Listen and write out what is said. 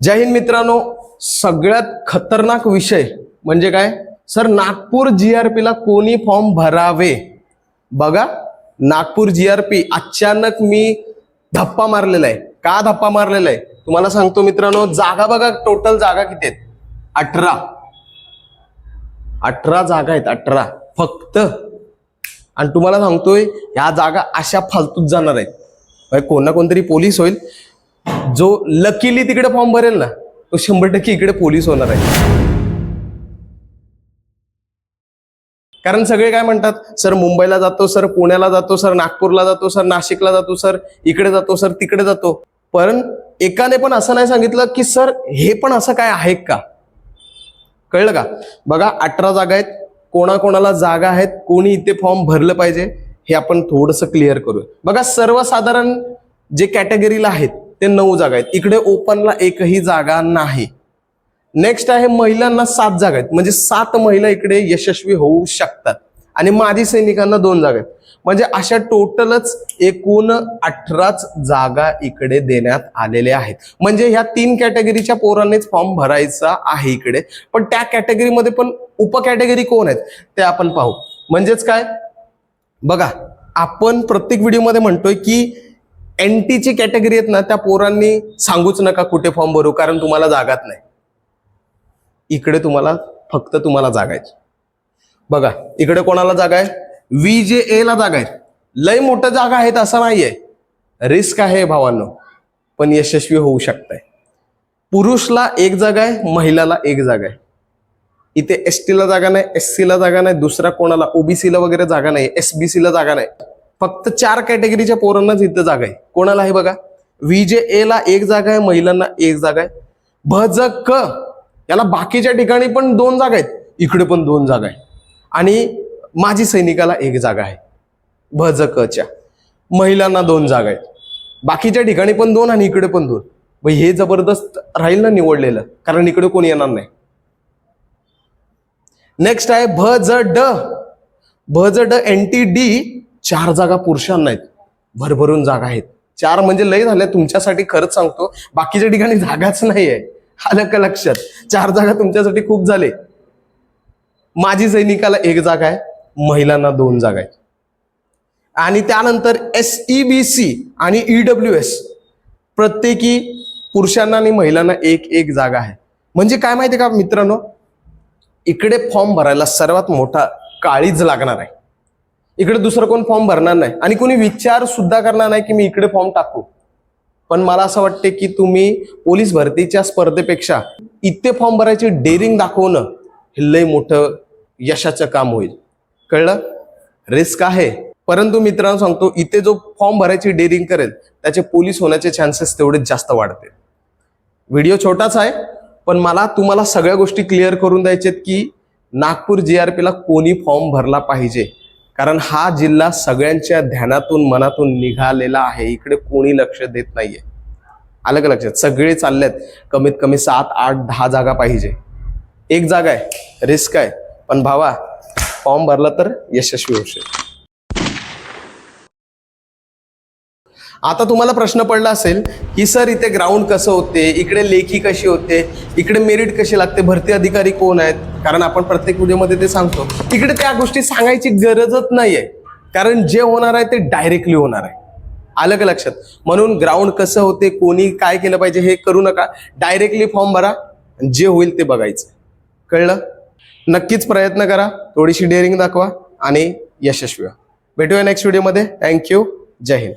जय हिंद मित्रांनो. सगळ्यात खतरनाक विषय म्हणजे काय? सर नागपूर जी आर पीला कोणी फॉर्म भरावे? बघा नागपूर जीआरपी अचानक मी धप्पा मारलेला आहे का धप्पा मारलेला आहे तुम्हाला सांगतो मित्रांनो जागा बघा टोटल जागा किती आहेत? अठरा. अठरा जागा आहेत अठरा. फक्त. आणि तुम्हाला सांगतोय ह्या जागा अशा फालतूच जाणार आहेत. म्हणजे कोण ना कोणतरी पोलीस होईल. जो लकीली तिकडे फॉर्म भरेल ना तो शंभर टक्के इकडे पोलीस होणार आहे. कारण सगळे काय म्हणतात सर मुंबईला जातो सर पुण्याला जातो सर नागपूरला जातो सर नाशिकला जातो सर इकडे जातो सर तिकडे जातो. पण एकाने पण असं नाही सांगितलं की सर हे पण असं काय आहे का? कळलं का? बघा अठरा जागा आहेत कोणाकोणाला जागा आहेत कोणी इथे फॉर्म भरलं पाहिजे हे आपण थोडंसं क्लिअर करू बघा सर्वसाधारण जे कॅटेगरीला आहेत ते नऊ जागा आहेत. इकडे ओपनला एकही जागा नाही. नेक्स्ट आहे महिलांना सात जागा आहेत. म्हणजे सात महिला इकडे यशस्वी होऊ शकतात. आणि माजी सैनिकांना दोन जागा आहेत. म्हणजे अशा टोटलच एकूण अठराच जागा इकडे देण्यात आलेल्या आहेत. म्हणजे ह्या तीन कॅटेगरीच्या पोरांनीच फॉर्म भरायचा आहे इकडे. पण त्या कॅटेगरीमध्ये पण उपकॅटेगरी कोण आहेत? ते आपण पाहू. म्हणजेच काय? बघा आपण प्रत्येक व्हिडिओमध्ये म्हणतोय की एन ची कॅटेगरी आहेत ना त्या पोरांनी सांगूच नका कुठे फॉर्म भरू कारण तुम्हाला जागाच नाही. इकडे तुम्हाला फक्त तुम्हाला जागा आहे बघा इकडे कोणाला जागा आहे? व्ही जे ए ला जागा आहे. लय मोठं जागा आहेत असं नाहीये. रिस्क आहे भावांनो पण यशस्वी होऊ शकताय. पुरुषला एक जागा आहे महिलाला एक जागा आहे. इथे एस ला जागा नाही एस ला जागा नाही दुसरा कोणाला? ओबीसीला वगैरे जागा नाही एसबीसीला जागा नाही. फक्त चार कॅटेगरीच्या पोरांनाच इथं जागा आहे. कोणाला आहे बघा? व्ही जे ए ला एक जागा आहे महिलांना एक जागा आहे. भ क याला बाकीच्या ठिकाणी पण दोन जागा आहेत. इकडे पण दोन जागा आहे. आणि माजी सैनिकाला एक जागा आहे. भज क च्या महिलांना दोन जागा आहेत. बाकीच्या ठिकाणी पण दोन आणि इकडे पण दोन. मग हे जबरदस्त राहील ना निवडलेलं? कारण इकडे कोणी येणार नाही. नेक्स्ट आहे भ ज ड भ ज ड एन टी डी चार जागा पुरुषांना आहेत भरभरून जागा आहेत. चार म्हणजे लय झाल्या तुमच्यासाठी खरंच सांगतो. बाकीच्या ठिकाणी जागाच नाहीये. आलं का लक्षात? चार जागा तुमच्यासाठी खूप झाले. माजी सैनिकाला एक जागा आहे महिलांना दोन जागा आहे आणि त्यानंतर एस ई बी सी आणि ईडब्ल्यू एस प्रत्येकी पुरुषांना आणि महिलांना एक एक जागा आहे. म्हणजे काय माहिती का मित्रांनो? इकडे फॉर्म भरायला सर्वात मोठा काळीज लागणार आहे. इकडे दुसरं कोण फॉर्म भरणार नाही. आणि कोणी विचार सुद्धा करणार नाही की मी इकडे फॉर्म टाकू. पण मला असं वाटते की तुम्ही पोलीस भरतीच्या स्पर्धेपेक्षा इथे फॉर्म भरायची डेअरिंग दाखवणं हे लय मोठं यशाचं काम होईल. कळलं? रिस्क आहे. परंतु मित्रांनो सांगतो इथे जो फॉर्म भरायची डेअरिंग करेल त्याचे पोलीस होण्याचे चान्सेस तेवढेच जास्त वाढते व्हिडिओ छोटाच आहे पण मला तुम्हाला सगळ्या गोष्टी क्लिअर करून द्यायच्यात की नागपूर जी आर पीला कोणी फॉर्म भरला पाहिजे. कारण हा जिल्हा सगळ्यांच्या ध्यानातून मनातून निघालेला आहे. इकडे कोणी लक्ष देत नाहीये. आलं का लक्षात? सगळे चाललेत. कमीत कमी सात आठ दहा जागा पाहिजे. एक जागा आहे. रिस्क आहे. पण भावा फॉर्म भरला तर यशस्वी होऊ शकतो आता तुम्हाला प्रश्न पडला असेल की सर इथे ग्राउंड कसं होते? इकडे लेखी कशी होते? इकडे मेरिट कशी लागते? भरती अधिकारी कोण आहेत? कारण आपण प्रत्येक व्हिडिओमध्ये ते सांगतो. इकडे त्या गोष्टी सांगायची गरजच नाही आहे कारण जे होणार आहे ते डायरेक्टली होणार आहे. आलं का लक्षात? म्हणून ग्राउंड कसं होते कोणी काय केलं पाहिजे हे करू नका. डायरेक्टली फॉर्म भरा. जे होईल ते बघायचं. कळलं? नक्कीच प्रयत्न करा. थोडीशी डेअरिंग दाखवा आणि यशस्वी भेटूया नेक्स्ट व्हिडिओमध्ये थँक्यू जय हिंद.